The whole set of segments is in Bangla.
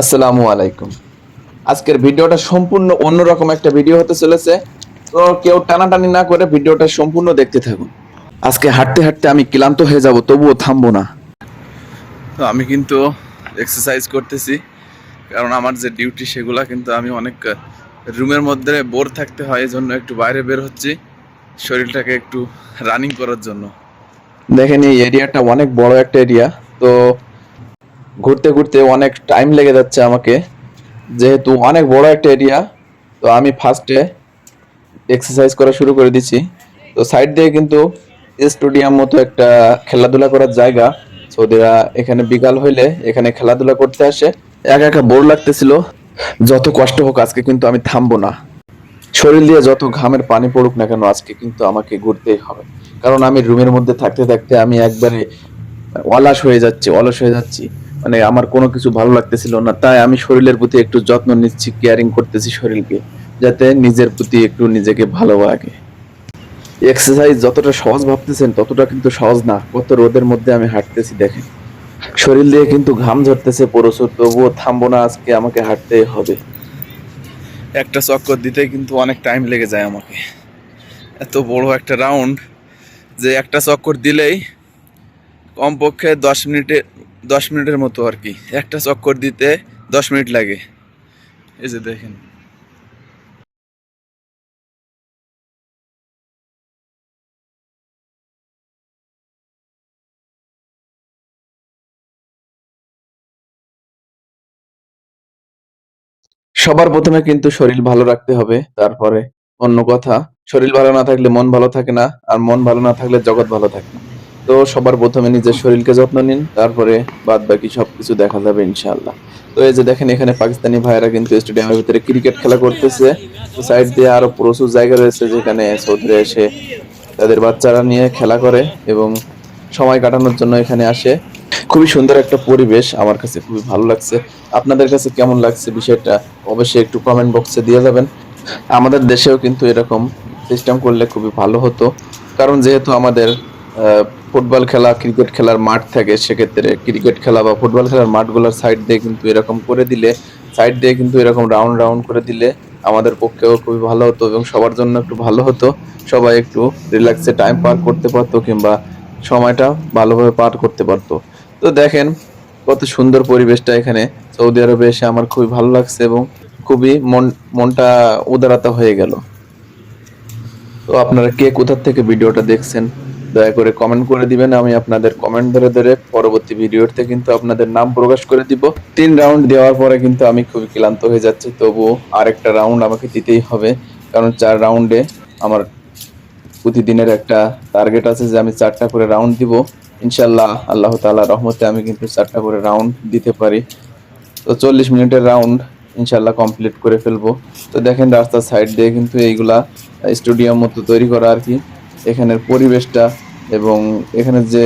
আসসালামু আলাইকুম। আজকের ভিডিওটা সম্পূর্ণ অন্যরকম একটা ভিডিও হতে চলেছে। তো কেউ টানাটানি না করে ভিডিওটা সম্পূর্ণ দেখতে থাকুন। আজকে হাঁটতে হাঁটতে আমি ক্লান্ত হয়ে যাব তবুও থামবো না। তো আমি কিন্তু এক্সারসাইজ করতেছি কারণ আমার যে ডিউটি সেগুলা কিন্তু আমি অনেক রুমের মধ্যে বোর থাকতে হয় এই জন্য একটু বাইরে বের হচ্ছি শরীরটাকে একটু রানিং করার জন্য। দেখেন এই এরিয়াটা অনেক বড় একটা এরিয়া তো ঘুরতে ঘুরতে অনেক টাইম লেগে যাচ্ছে আমাকে। যেহেতু অনেক বড় একটা এরিয়া তো আমি ফার্স্টে এক্সারসাইজ করা শুরু করে দিচ্ছি। তো সাইড দিয়ে কিন্তু স্টেডিয়াম মতো একটা খেলাধুলা করার জায়গা। সৌদিরা এখানে বিকাল হইলে এখানে খেলাধুলা করতে আসে। একা একা বোর লাগতেছিল। যত কষ্ট হোক আজকে কিন্তু আমি থামবো না। শরীর দিয়ে যত ঘামের পানি পড়ুক না কেন আজকে কিন্তু আমাকে ঘুরতেই হবে। কারণ আমি রুমের মধ্যে থাকতে থাকতে আমি একবারে অলস হয়ে যাচ্ছি, অলস হয়ে যাচ্ছি। মানে আমার কোনো কিছু ভালো লাগতেছিল না। তাই আমি শরীরের প্রতি একটু যত্ন নিচ্ছি কেয়ারিং করতেছি শরীরকে, যাতে নিজের প্রতি একটু নিজেকে ভালো লাগে এক্সারসাইজ যতটা সহজ ভাবতেছেন, ততটা কিন্তু সহজ না। কত রোদের মধ্যে আমি হাঁটতেছি, দেখেন। শরীর দিয়ে কিন্তু ঘাম ঝরতেছে প্রচুর তবুও থামবো না, আজকে আমাকে হাঁটতেই হবে। একটা চক্কর দিতে কিন্তু অনেক টাইম লেগে যায় আমাকে। এত বড় একটা রাউন্ড যে একটা চক্কর দিলেই কমপক্ষে দশ মিনিটে দশ মিনিটের মতো আর কি। একটা চক্কর দিতে দশ মিনিট লাগে। এই যে দেখেন। সবার প্রথমে কিন্তু শরীর ভালো রাখতে হবে, তারপরে অন্য কথা। শরীর ভালো না থাকলে মন ভালো থাকে না, আর মন ভালো না থাকলে জগৎ ভালো থাকে না। তো সবার প্রথমে নিজের শরীরকে যত্ন নিন, তারপরে বাদ বাকি সবকিছু দেখা যাবে ইনশাআল্লাহ। তো এই যে দেখেন, এখানে পাকিস্তানি ভাইয়েরা কিন্তু স্টেডিয়ামের ভিতরে ক্রিকেট খেলা করতেছে। সাইড দিয়ে আরও প্রচুর জায়গা রয়েছে যেখানে সৌদিরা এসে তাদের বাচ্চারা নিয়ে খেলা করে এবং সময় কাটানোর জন্য এখানে আসে। খুবই সুন্দর একটা পরিবেশ, আমার কাছে খুবই ভালো লাগছে। আপনাদের কাছে কেমন লাগছে বিষয়টা, অবশ্যই একটু কমেন্ট বক্সে দিয়ে যাবেন। আমাদের দেশেও কিন্তু এরকম সিস্টেম করলে খুবই ভালো হতো। কারণ যেহেতু আমাদের ফুটবল খেলা ক্রিকেট খেলার মাঠ থাকে, সেক্ষেত্রে ক্রিকেট খেলা বা ফুটবল খেলার মাঠগুলোর সাইড দিয়ে কিন্তু এরকম করে দিলে সাইড দিয়ে কিন্তু এরকম রাউন্ড রাউন্ড করে দিলে আমাদের পক্ষেও খুবই ভালো হতো এবং সবার জন্য একটু ভালো হতো। সবাই একটু রিল্যাক্সে টাইম পার করতে পারতো কিংবা সময়টা ভালোভাবে পার করতে পারতো। তো দেখেন, কত সুন্দর পরিবেশটা এখানে। সৌদি আরবে এসে আমার খুবই ভালো লাগছে এবং খুবই মন, মনটা উদারতা হয়ে গেল। তো আপনারা কে কোথার থেকে ভিডিওটা দেখছেন? দয়া করে কমেন্ট করে দিবেন, আমি আপনাদের কমেন্ট ধরে ধরে পরবর্তী ভিডিওতে কিন্তু আপনাদের নাম প্রকাশ করে দিব। তিন রাউন্ড দেওয়ার পরে কিন্তু আমি খুবই ক্লান্ত হয়ে যাচ্ছি তবুও আরেকটা রাউন্ড আমাকে দিতেই হবে। কারণ চার রাউন্ডে আমার প্রতিদিনের একটা টার্গেট আছে যে আমি চারটা করে রাউন্ড দিব। ইনশাল্লাহ আল্লাহ তাআলা রহমতে আমি কিন্তু চারটা করে রাউন্ড দিতে পারি। তো চল্লিশ মিনিটের রাউন্ড ইনশাল্লাহ কমপ্লিট করে ফেলব। তো দেখেন রাস্তার সাইড দিয়ে কিন্তু এইগুলা স্টেডিয়াম মতো তৈরি করা আর কি। এখানের পরিবেশটা এবং এখানে যে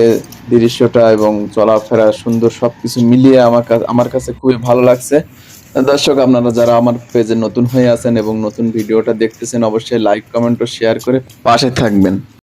দৃশ্যটা এবং চলাফেরা সুন্দর সব কিছু মিলিয়ে আমার কাছে আমার কাছে খুবই ভালো লাগছে। দর্শক, আপনারা যারা আমার পেজে নতুন হয়ে আছেন এবং নতুন ভিডিওটা দেখতেছেন, অবশ্যই লাইক কমেন্ট ও শেয়ার করে পাশে থাকবেন।